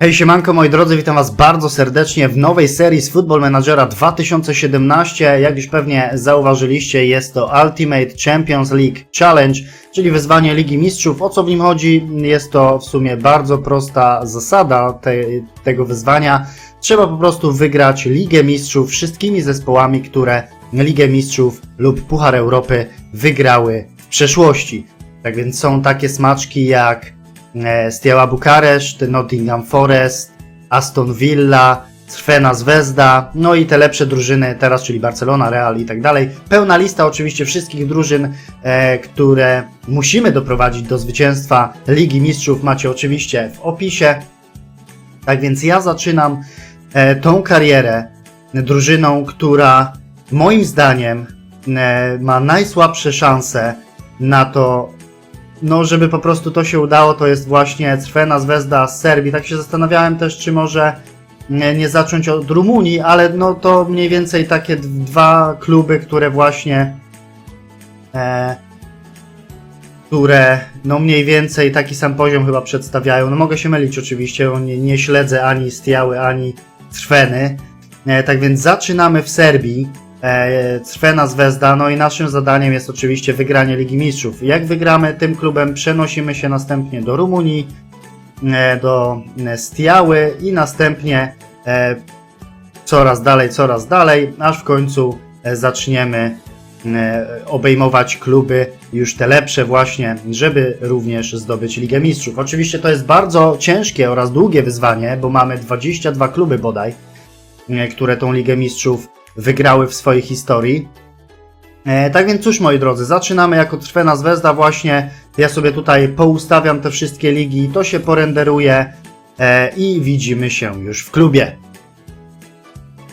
Hej siemanko moi drodzy, witam was bardzo serdecznie w nowej serii z Football Managera 2017. Jak już pewnie zauważyliście, jest to Ultimate Champions League Challenge, czyli wyzwanie Ligi Mistrzów. O co w nim chodzi? Jest to w sumie bardzo prosta zasada te, tego wyzwania. Trzeba po prostu wygrać Ligę Mistrzów wszystkimi zespołami, które Ligę Mistrzów lub Puchar Europy wygrały w przeszłości. Tak więc są takie smaczki jak e, Steaua Bukareszt, Nottingham Forest, Aston Villa, Crvena Zvezda, no i te lepsze drużyny teraz, czyli Barcelona, Real i tak dalej. Pełna lista oczywiście wszystkich drużyn, e, które musimy doprowadzić do zwycięstwa Ligi Mistrzów macie oczywiście w opisie. Tak więc ja zaczynam e, tą karierę drużyną, która moim zdaniem ma najsłabsze szanse na to, no żeby po prostu to się udało, to jest właśnie Crvena Zvezda z Serbii. Tak się zastanawiałem też, czy może nie, zacząć od Rumunii, ale no to mniej więcej takie dwa kluby, które właśnie e, które no mniej więcej taki sam poziom chyba przedstawiają. No mogę się mylić oczywiście, bo nie, nie śledzę ani Stiały, ani Crveny. E, tak więc zaczynamy w Serbii. Crvena Zvezda, no i naszym zadaniem jest oczywiście wygranie Ligi Mistrzów. Jak wygramy tym klubem, przenosimy się następnie do Rumunii, e, do e, Stiały i następnie e, coraz dalej, coraz dalej, aż w końcu zaczniemy obejmować kluby już te lepsze właśnie, żeby również zdobyć Ligę Mistrzów. Oczywiście to jest bardzo ciężkie oraz długie wyzwanie, bo mamy 22 kluby bodaj, które tą Ligę Mistrzów wygrały w swojej historii. E, tak więc cóż moi drodzy, zaczynamy jako Trwena Zvezda właśnie. Ja sobie tutaj poustawiam te wszystkie ligi, to się porenderuje e, i widzimy się już w klubie.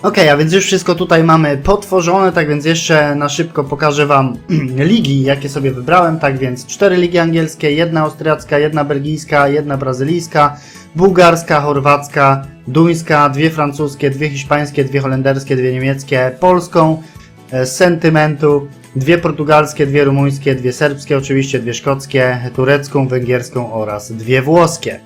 Ok, a więc już wszystko tutaj mamy potworzone, tak więc jeszcze na szybko pokażę Wam ligi, jakie sobie wybrałem. Tak więc cztery ligi angielskie, jedna austriacka, jedna belgijska, jedna brazylijska, bułgarska, chorwacka, duńska, dwie francuskie, dwie hiszpańskie, dwie holenderskie, dwie niemieckie, polską, e, sentymentu, dwie portugalskie, dwie rumuńskie, dwie serbskie, oczywiście dwie szkockie, turecką, węgierską oraz dwie włoskie.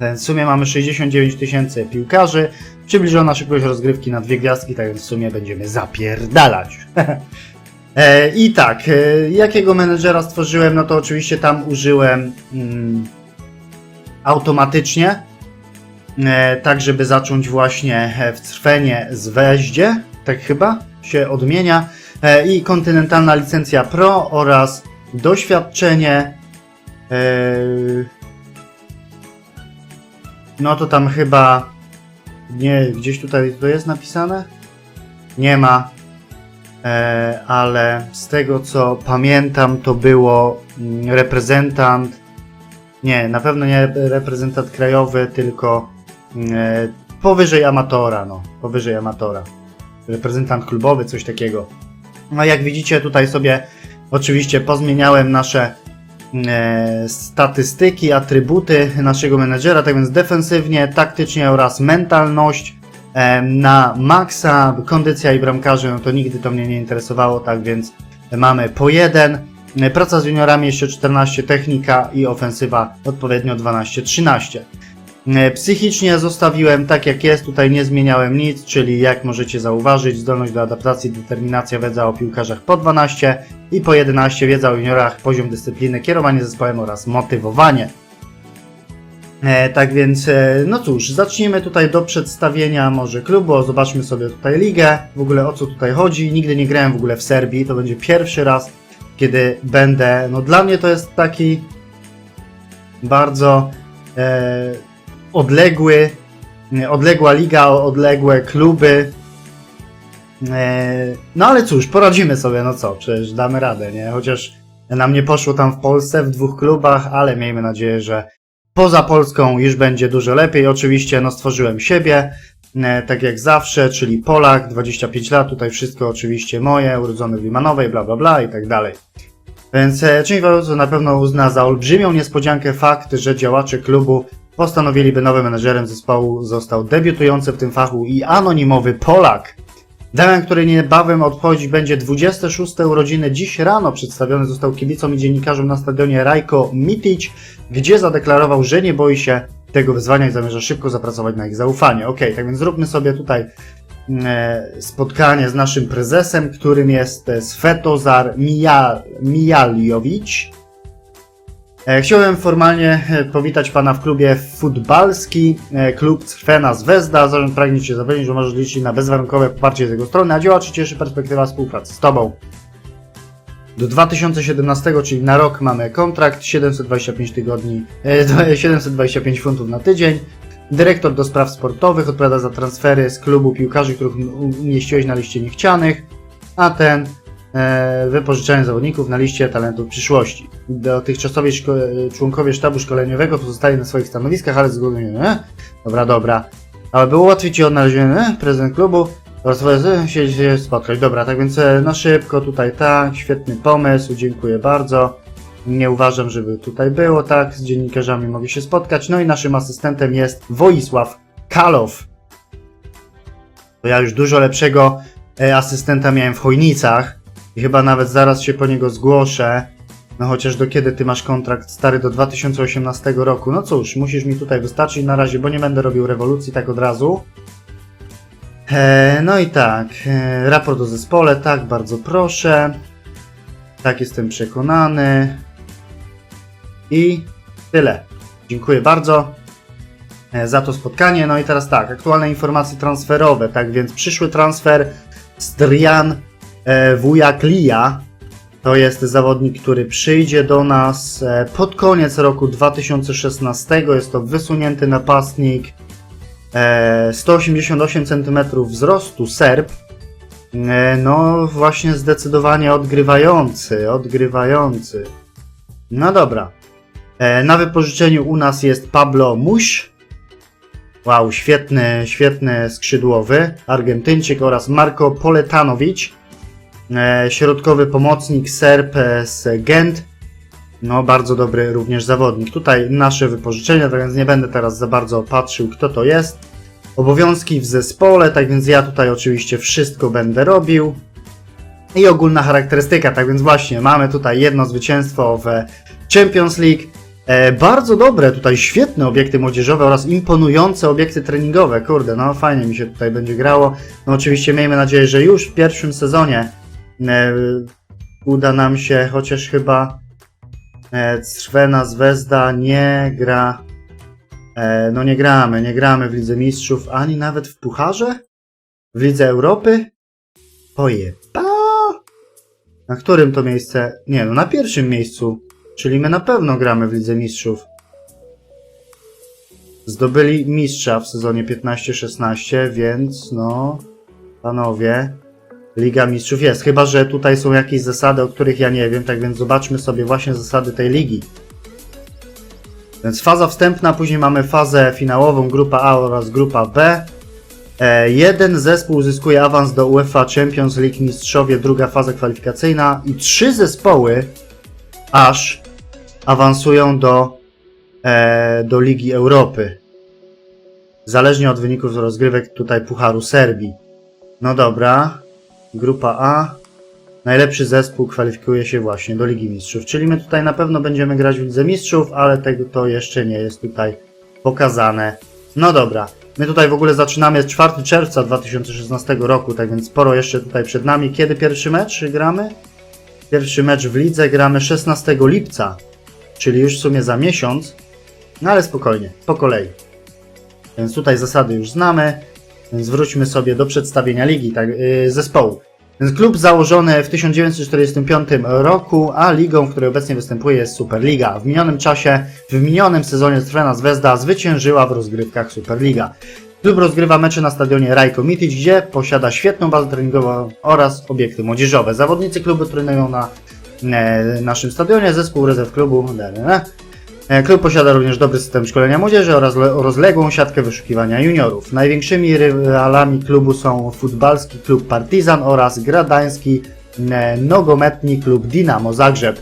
Więc w sumie mamy 69 tysięcy piłkarzy, przybliżona szybkość rozgrywki na dwie gwiazdki, tak więc w sumie będziemy zapierdalać. E, I tak, e, jakiego menedżera stworzyłem, no to oczywiście tam użyłem mm, automatycznie, e, tak żeby zacząć właśnie w Crwenie z Weździe, tak chyba się odmienia, i kontynentalna licencja Pro oraz doświadczenie no to tam chyba nie, gdzieś tutaj to jest napisane? Nie ma. E, ale z tego co pamiętam, to było mm, reprezentant. Nie, na pewno nie reprezentant krajowy, tylko mm, e, powyżej amatora, no. Powyżej amatora. Reprezentant klubowy, coś takiego. No jak widzicie, tutaj sobie oczywiście pozmieniałem nasze statystyki, atrybuty naszego menedżera, tak więc defensywnie, taktycznie oraz mentalność e, na maksa, kondycja i bramkarze, no to nigdy to mnie nie interesowało, tak więc mamy po jeden. E, Praca z juniorami jeszcze 14, technika i ofensywa odpowiednio 12-13. E, Psychicznie zostawiłem tak jak jest, tutaj nie zmieniałem nic, czyli jak możecie zauważyć, zdolność do adaptacji, determinacja, wiedza o piłkarzach po 12 i po 11 wiedza o juniorach, poziom dyscypliny, kierowanie zespołem oraz motywowanie. E, tak więc, e, no cóż, zacznijmy tutaj do przedstawienia może klubu, zobaczmy sobie tutaj ligę, w ogóle o co tutaj chodzi, nigdy nie grałem w ogóle w Serbii, to będzie pierwszy raz, kiedy będę, no dla mnie to jest taki bardzo e, odległy, nie, odległa liga, odległe kluby. E, No ale cóż, poradzimy sobie, no co, przecież damy radę, nie? Chociaż nam nie poszło tam w Polsce w dwóch klubach, ale miejmy nadzieję, że poza Polską już będzie dużo lepiej. Oczywiście, no stworzyłem siebie, e, tak jak zawsze, czyli Polak, 25 lat, tutaj wszystko oczywiście moje, urodzony w Limanowej, bla bla bla i tak dalej. Więc e, część na pewno uzna za olbrzymią niespodziankę fakt, że działacze klubu postanowili, by nowym menedżerem zespołu został debiutujący w tym fachu i anonimowy Polak. Damian, który niebawem obchodzić będzie 26 urodziny, dziś rano przedstawiony został kibicom i dziennikarzom na stadionie Rajko Mitic, gdzie zadeklarował, że nie boi się tego wyzwania i zamierza szybko zapracować na ich zaufanie. Ok, tak więc zróbmy sobie tutaj e, spotkanie z naszym prezesem, którym jest e, Svetozar Mija- Mijaliowicz. E, Chciałem formalnie e, powitać Pana w klubie futbalski, e, klub Crvena Zvezda. Zarząd pragnie Cię zapewnić, że możesz liczyć na bezwarunkowe poparcie z jego strony, a działaczy cieszy perspektywa współpracy z Tobą. Do 2017, czyli na rok mamy kontrakt, 725 tygodni, e, 725 funtów na tydzień. Dyrektor do spraw sportowych odpowiada za transfery z klubu piłkarzy, których umieściłeś na liście niechcianych, a ten e, wypożyczanie zawodników na liście talentów przyszłości. Dotychczasowi członkowie sztabu szkoleniowego pozostali na swoich stanowiskach, ale zgodnie. E? Dobra, dobra. Aby ułatwić Ci odnalezienie, prezydent klubu oraz się, się spotkać. Dobra, tak więc e, na szybko tutaj tak, świetny pomysł, dziękuję bardzo. Nie uważam, żeby tutaj było tak, z dziennikarzami mogę się spotkać. No i naszym asystentem jest Woisław Kalow. Bo ja już dużo lepszego e, asystenta miałem w Chojnicach i chyba nawet zaraz się po niego zgłoszę. No chociaż do kiedy ty masz kontrakt stary do 2018 roku? No cóż, musisz mi tutaj wystarczyć na razie, bo nie będę robił rewolucji tak od razu. E, no i tak, e, raport o zespole, tak, bardzo proszę. Tak, jestem przekonany. I tyle. Dziękuję bardzo e, za to spotkanie. No i teraz tak, aktualne informacje transferowe. Tak więc przyszły transfer Strian e, Wujaklija. To jest zawodnik, który przyjdzie do nas e, pod koniec roku 2016. Jest to wysunięty napastnik. E, 188 cm wzrostu Serb. E, No, właśnie zdecydowanie odgrywający, odgrywający. No dobra. E, Na wypożyczeniu u nas jest Pablo Muś. Wow, świetny, świetny skrzydłowy. Argentyńczyk oraz Marko Poletanowicz. E, Środkowy pomocnik Serb z Gent. No, bardzo dobry również zawodnik. Tutaj nasze wypożyczenia, tak więc nie będę teraz za bardzo patrzył, kto to jest. Obowiązki w zespole, tak więc ja tutaj oczywiście wszystko będę robił. I ogólna charakterystyka, tak więc właśnie mamy tutaj jedno zwycięstwo w Champions League. E, bardzo dobre, tutaj świetne obiekty młodzieżowe oraz imponujące obiekty treningowe. Kurde, no fajnie mi się tutaj będzie grało. No oczywiście miejmy nadzieję, że już w pierwszym sezonie uda nam się, chociaż chyba e, Crvena Zvezda nie gra E, no nie gramy, nie gramy w Lidze Mistrzów, ani nawet w Pucharze? W Lidze Europy? Pojeba! Na którym to miejsce? Nie, no na pierwszym miejscu. Czyli my na pewno gramy w Lidze Mistrzów. Zdobyli mistrza w sezonie 15-16, więc no, panowie, Liga Mistrzów jest. Chyba, że tutaj są jakieś zasady, o których ja nie wiem, tak więc zobaczmy sobie właśnie zasady tej ligi. Więc faza wstępna, później mamy fazę finałową, grupa A oraz grupa B. E, jeden zespół uzyskuje awans do UEFA Champions League Mistrzowie, druga faza kwalifikacyjna i trzy zespoły aż awansują do, e, do Ligi Europy. Zależnie od wyników rozgrywek tutaj Pucharu Serbii. No dobra, grupa A. Najlepszy zespół kwalifikuje się właśnie do Ligi Mistrzów, czyli my tutaj na pewno będziemy grać w Lidze Mistrzów, ale tego to jeszcze nie jest tutaj pokazane. No dobra, my tutaj w ogóle zaczynamy z 4 czerwca 2016 roku, tak więc sporo jeszcze tutaj przed nami. Kiedy pierwszy mecz gramy? Pierwszy mecz w lidze gramy 16 lipca, czyli już w sumie za miesiąc, no ale spokojnie, po kolei. Więc tutaj zasady już znamy, więc wróćmy sobie do przedstawienia ligi, tak, yy, zespołu. Więc klub założony w 1945 roku, a ligą, w której obecnie występuje jest Superliga. W minionym czasie, w minionym sezonie Crvena Zvezda zwyciężyła w rozgrywkach Superliga. Klub rozgrywa mecze na stadionie Rajko Mitic, gdzie posiada świetną bazę treningową oraz obiekty młodzieżowe. Zawodnicy klubu trenują na e, naszym stadionie, zespół rezerw klubu. E, Klub posiada również dobry system szkolenia młodzieży oraz le- rozległą siatkę wyszukiwania juniorów. Największymi rywalami klubu są futbalski klub Partizan oraz gradański e, nogometni klub Dinamo Zagrzeb.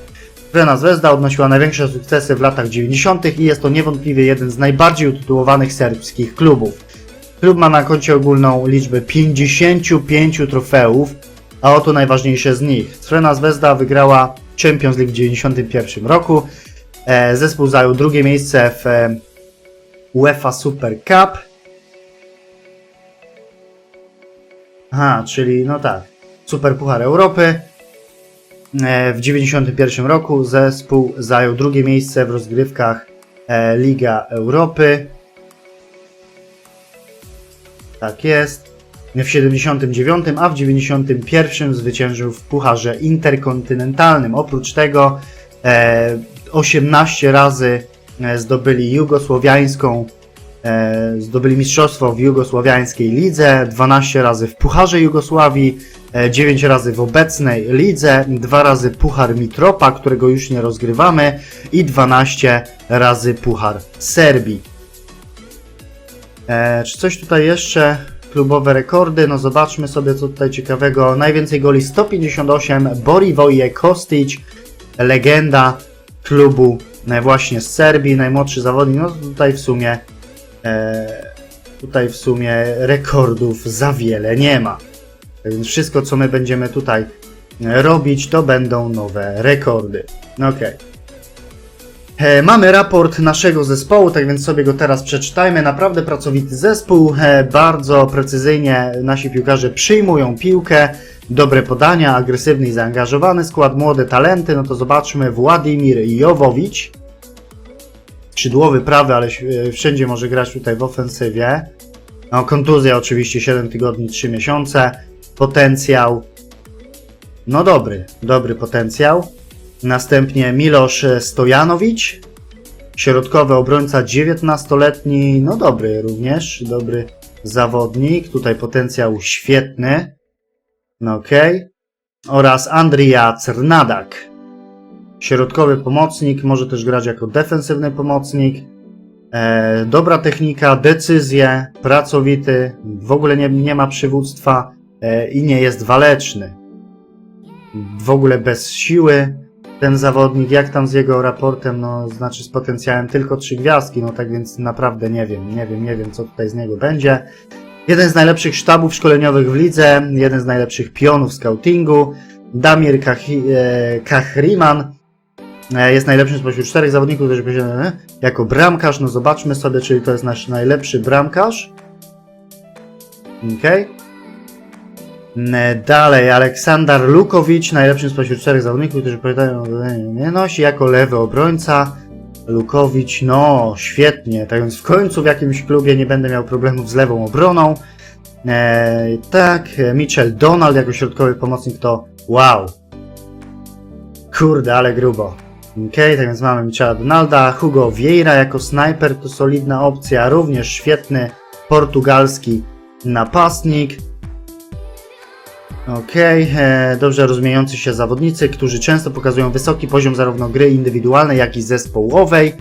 Crvena Zvezda odnosiła największe sukcesy w latach 90. i jest to niewątpliwie jeden z najbardziej utytułowanych serbskich klubów. Klub ma na koncie ogólną liczbę 55 trofeów, a oto najważniejsze z nich. Crvena Zvezda wygrała Champions League w 91 roku, Zespół zajął drugie miejsce w, e, UEFA Super Cup. Aha, czyli no tak, Super Puchar Europy. E, W 91 roku zespół zajął drugie miejsce w rozgrywkach e, Liga Europy. Tak jest. W 79, a w 91 zwyciężył w Pucharze Interkontynentalnym. Oprócz tego e, 18 razy e, zdobyli jugosłowiańską, e, zdobyli mistrzostwo w jugosłowiańskiej lidze, 12 razy w Pucharze Jugosławii, e, 9 razy w obecnej lidze, 2 razy Puchar Mitropa, którego już nie rozgrywamy i 12 razy Puchar Serbii. E, czy coś tutaj jeszcze? Klubowe rekordy, no zobaczmy sobie co tutaj ciekawego. Najwięcej goli 158, Borivoje Kostic, legenda klubu właśnie z Serbii, najmłodszy zawodnik, no tutaj w sumie e, tutaj w sumie rekordów za wiele nie ma. Więc wszystko co my będziemy tutaj e, robić to będą nowe rekordy. Okej. E, Mamy raport naszego zespołu, tak więc sobie go teraz przeczytajmy. Naprawdę pracowity zespół, e, bardzo precyzyjnie nasi piłkarze przyjmują piłkę, dobre podania, agresywny i zaangażowany skład, młode talenty, no to zobaczmy. Władimir Jowowicz, skrzydłowy prawy, ale e, wszędzie może grać tutaj w ofensywie. No, kontuzja oczywiście 7 tygodni, 3 miesiące, potencjał, no dobry, dobry potencjał. Następnie Milosz Stojanowicz, środkowy obrońca 19-letni, no dobry również, dobry zawodnik, tutaj potencjał świetny, no okej. Oraz Andrija Cernadak, środkowy pomocnik, może też grać jako defensywny pomocnik, e, dobra technika, decyzje, pracowity, w ogóle nie, nie ma przywództwa e, i nie jest waleczny. W ogóle bez siły, ten zawodnik, jak tam z jego raportem, no znaczy z potencjałem tylko trzy gwiazdki, no tak więc naprawdę nie wiem, nie wiem, nie wiem co tutaj z niego będzie. Jeden z najlepszych sztabów szkoleniowych w lidze, jeden z najlepszych pionów scoutingu, Damir Kahi, e, e, jest najlepszym spośród czterech zawodników, którzy e, jako bramkarz, no zobaczmy sobie, czyli to jest nasz najlepszy bramkarz. Okej. Mm, Dalej, Aleksander Lukowicz, najlepszy spośród czterech zawodników, którzy nie nosi jako lewy obrońca. Lukowicz, no świetnie, tak więc w końcu w jakimś klubie nie będę miał problemów z lewą obroną. E, tak, Mitchell Donald jako środkowy pomocnik to wow. Kurde, ale grubo. Okej, tak więc mamy Michela Donalda, Hugo Vieira jako snajper to solidna opcja, również świetny portugalski napastnik. Okej, e, dobrze rozumiejący się zawodnicy, którzy często pokazują wysoki poziom zarówno gry indywidualnej, jak i zespołowej.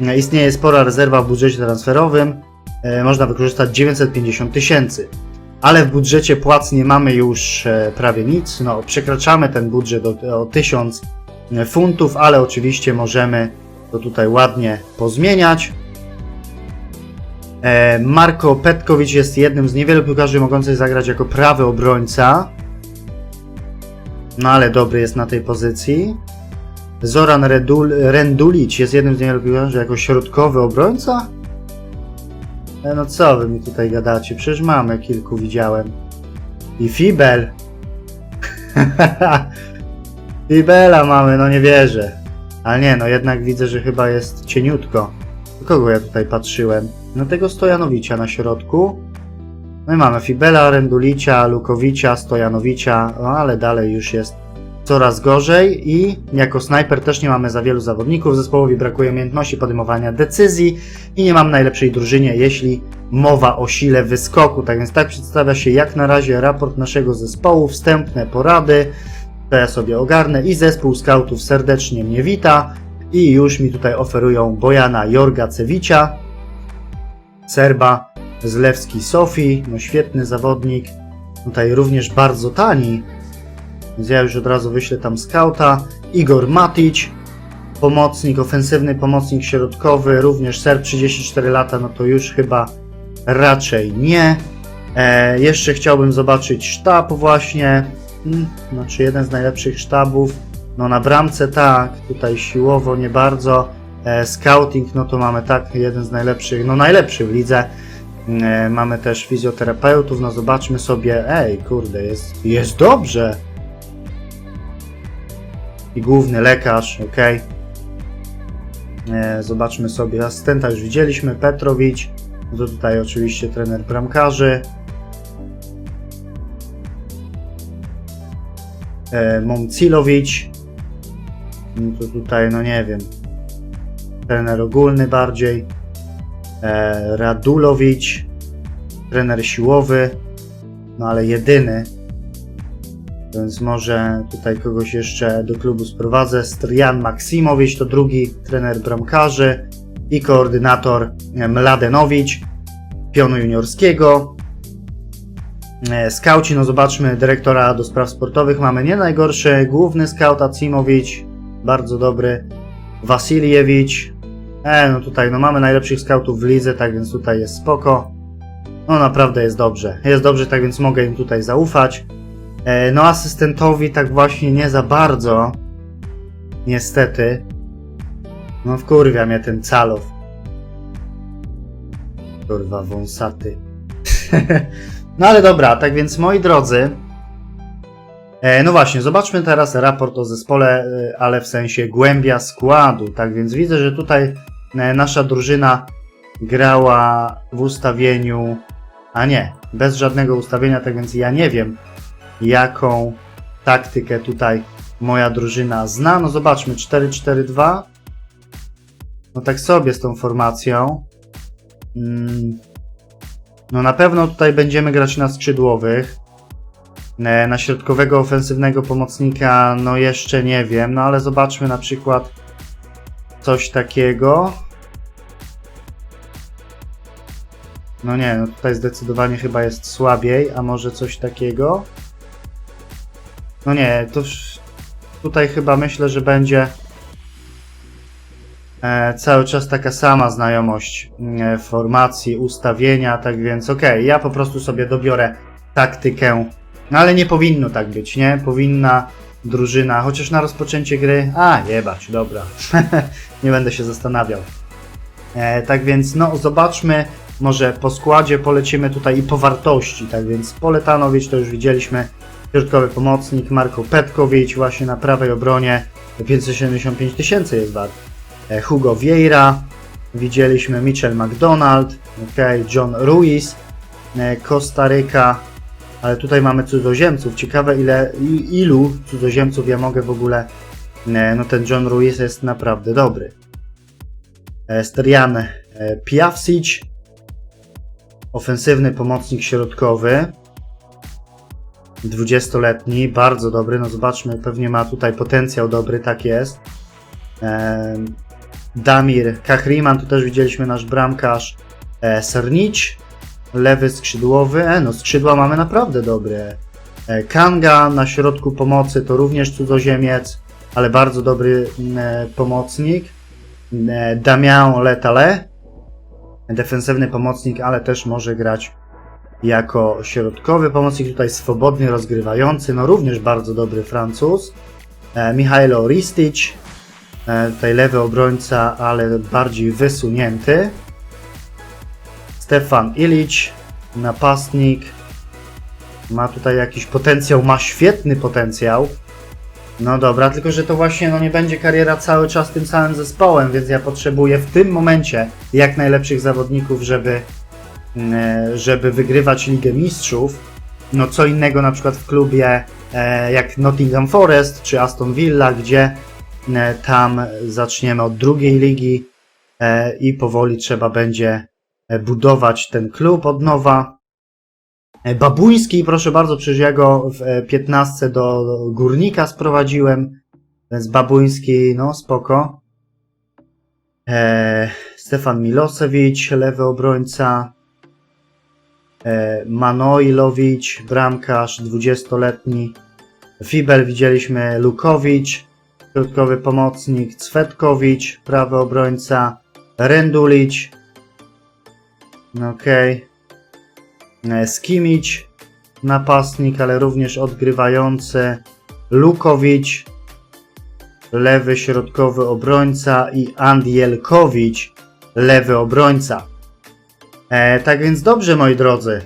E, Istnieje spora rezerwa w budżecie transferowym. E, Można wykorzystać 950 tysięcy. Ale w budżecie płac nie mamy już prawie nic. No, przekraczamy ten budżet o, o 1000 funtów, ale oczywiście możemy to tutaj ładnie pozmieniać. Marko Petkowicz jest jednym z niewielu piłkarzy mogących zagrać jako prawy obrońca. No ale dobry jest na tej pozycji. Zoran Redul, Rendulic jest jednym z niewielu piłkarzy jako środkowy obrońca. E, no co wy mi tutaj gadacie? Przecież mamy kilku, widziałem. I Fibel. Fibela mamy, no nie wierzę. Ale nie, no jednak widzę, że chyba jest cieniutko. Kogo ja tutaj patrzyłem? No tego Stojanowicza na środku. No i mamy Fibela, Rendulicia, Lukowicza, Stojanowicza, no ale dalej już jest coraz gorzej i jako snajper też nie mamy za wielu zawodników. Zespołowi brakuje umiejętności podejmowania decyzji i nie mam najlepszej drużynie, jeśli mowa o sile wyskoku. Tak więc tak przedstawia się jak na razie raport naszego zespołu, wstępne porady. To ja sobie ogarnę i zespół skautów serdecznie mnie wita i już mi tutaj oferują Bojana Jorgacewicia, Serba z Lewski Sofii, no świetny zawodnik, tutaj również bardzo tani, więc ja już od razu wyślę tam skauta, Igor Matic, pomocnik, ofensywny pomocnik środkowy, również Serb 34 lata, no to już chyba raczej nie. E, jeszcze chciałbym zobaczyć sztab właśnie, hmm, znaczy jeden z najlepszych sztabów, no na bramce tak, tutaj siłowo nie bardzo, E, scouting, no to mamy tak, jeden z najlepszych, no najlepszy w lidze. E, mamy też fizjoterapeutów, no zobaczmy sobie, ej, kurde, jest, jest dobrze. I główny lekarz, ok. E, zobaczmy sobie, asystenta już widzieliśmy, Petrowicz, no to tutaj oczywiście trener bramkarzy. E, Momcilowicz, no to tutaj, no nie wiem, trener ogólny bardziej, Radulowicz, trener siłowy, no ale jedyny, więc może tutaj kogoś jeszcze do klubu sprowadzę. Strian Maksimowicz to drugi trener bramkarzy i koordynator e, Mladenowicz, pionu juniorskiego. E, Skauci, no zobaczmy, dyrektora do spraw sportowych mamy nie najgorszy, główny scout Acimowicz, bardzo dobry, Wasiliewicz, e, no tutaj no mamy najlepszych scoutów w lidze, tak więc tutaj jest spoko, no naprawdę jest dobrze, jest dobrze, tak więc mogę im tutaj zaufać, e, no asystentowi tak właśnie nie za bardzo, niestety, no wkurwia mnie ten Calow, kurwa wąsaty. No ale dobra, tak więc moi drodzy, e, no właśnie, zobaczmy teraz raport o zespole, e, ale w sensie głębia składu. Tak więc widzę, że tutaj nasza drużyna grała w ustawieniu, a nie, bez żadnego ustawienia, tak więc ja nie wiem, jaką taktykę tutaj moja drużyna zna. No zobaczmy, 4-4-2. No tak sobie z tą formacją. Mm. No na pewno tutaj będziemy grać na skrzydłowych. E, Na środkowego ofensywnego pomocnika, no jeszcze nie wiem, no ale zobaczmy na przykład coś takiego. No nie, no tutaj zdecydowanie chyba jest słabiej, a może coś takiego? No nie, to tutaj chyba myślę, że będzie e, cały czas taka sama znajomość e, formacji, ustawienia, tak więc okej, ja po prostu sobie dobiorę taktykę, no ale nie powinno tak być, nie? Powinna drużyna, chociaż na rozpoczęcie gry, a jebać, dobra, nie będę się zastanawiał. E, tak więc no zobaczmy, może po składzie polecimy tutaj i po wartości, tak więc Poletanowicz to już widzieliśmy, środkowy pomocnik, Marko Petkowicz właśnie na prawej obronie, 575 tysięcy jest wart. E, Hugo Vieira, widzieliśmy Mitchell McDonald, okay, John Ruiz, e, Kostaryka, ale tutaj mamy cudzoziemców. Ciekawe ile, ilu cudzoziemców ja mogę w ogóle, e, no ten John Ruiz jest naprawdę dobry. E, Sterian e, Piavsic, ofensywny pomocnik środkowy, 20-letni, bardzo dobry, no zobaczmy, pewnie ma tutaj potencjał dobry, tak jest. Damir Kahriman, tu też widzieliśmy nasz bramkarz Sernic, lewy skrzydłowy, e, no skrzydła mamy naprawdę dobre. E, Kanga na środku pomocy to również cudzoziemiec, ale bardzo dobry m, e, pomocnik. E, Damian Letale, defensywny pomocnik, ale też może grać jako środkowy pomocnik, tutaj swobodnie rozgrywający, no również bardzo dobry Francuz. E, Michailo Ristic, Tutaj lewy obrońca, ale bardziej wysunięty. Stefan Ilic, napastnik. Ma tutaj jakiś potencjał, ma świetny potencjał. No dobra, tylko że to właśnie no nie będzie kariera cały czas tym samym zespołem, więc ja potrzebuję w tym momencie jak najlepszych zawodników, żeby, e, żeby wygrywać Ligę Mistrzów. No co innego na przykład w klubie e, jak Nottingham Forest czy Aston Villa, gdzie E, Tam zaczniemy od drugiej ligi i powoli trzeba będzie budować ten klub od nowa. E, Babuński, proszę bardzo, przecież ja go w e, 15 do górnika sprowadziłem, więc Babuński, no spoko. E, Stefan Milosewicz, lewy obrońca. E, Manojlowicz, bramkarz, 20-letni. Fibel widzieliśmy, Lukowicz, środkowy pomocnik Cwetkowicz, prawy obrońca Rendulic, okej, okay. Skimić, napastnik, ale również odgrywający Lukowicz, lewy środkowy obrońca i Andielkowicz, lewy obrońca. E, tak więc dobrze, moi drodzy.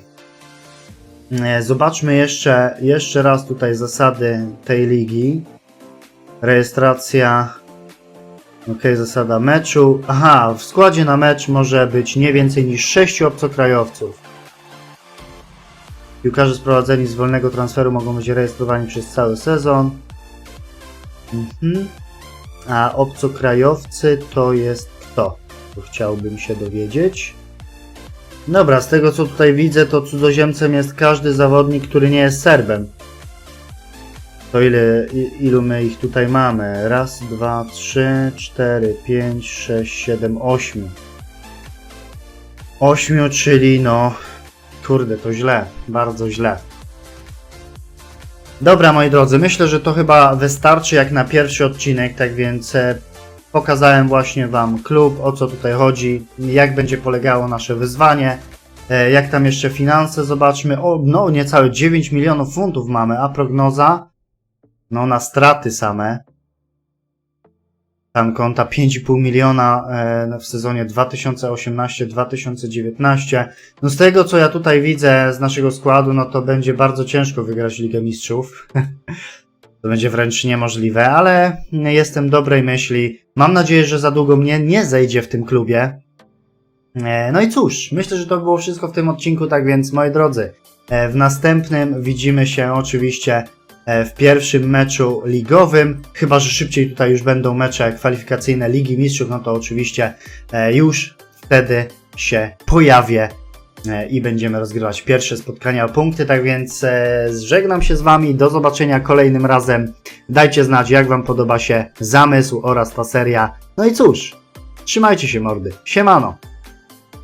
E, zobaczmy jeszcze, jeszcze raz tutaj zasady tej ligi. Rejestracja. Ok, zasada meczu. Aha, w składzie na mecz może być nie więcej niż 6 obcokrajowców. Piłkarze sprowadzeni z wolnego transferu mogą być rejestrowani przez cały sezon. Mhm. A obcokrajowcy to jest kto? To chciałbym się dowiedzieć. Dobra, z tego co tutaj widzę, to cudzoziemcem jest każdy zawodnik, który nie jest Serbem. To ile, ilu my ich tutaj mamy? Raz, dwa, trzy, cztery, pięć, sześć, siedem, ośmiu. Ośmiu, czyli no... Kurde, to źle. Bardzo źle. Dobra, moi drodzy, myślę, że to chyba wystarczy jak na pierwszy odcinek, tak więc e, pokazałem właśnie Wam klub, o co tutaj chodzi, jak będzie polegało nasze wyzwanie, e, jak tam jeszcze finanse zobaczmy. O, no niecałe 9 milionów funtów mamy, a prognoza no na straty same. Tam konta 5,5 miliona e, w sezonie 2018-2019. No z tego co ja tutaj widzę z naszego składu, no to będzie bardzo ciężko wygrać Ligę Mistrzów. to będzie wręcz niemożliwe, ale jestem dobrej myśli. Mam nadzieję, że za długo mnie nie zejdzie w tym klubie. E, No i cóż, myślę, że to było wszystko w tym odcinku, tak więc moi drodzy, e, w następnym widzimy się oczywiście w pierwszym meczu ligowym, chyba że szybciej tutaj już będą mecze kwalifikacyjne Ligi Mistrzów, no to oczywiście e, już wtedy się pojawię e, i będziemy rozgrywać pierwsze spotkania o punkty, tak więc e, żegnam się z Wami, do zobaczenia kolejnym razem, dajcie znać jak Wam podoba się zamysł oraz ta seria, no i cóż, trzymajcie się mordy, siemano!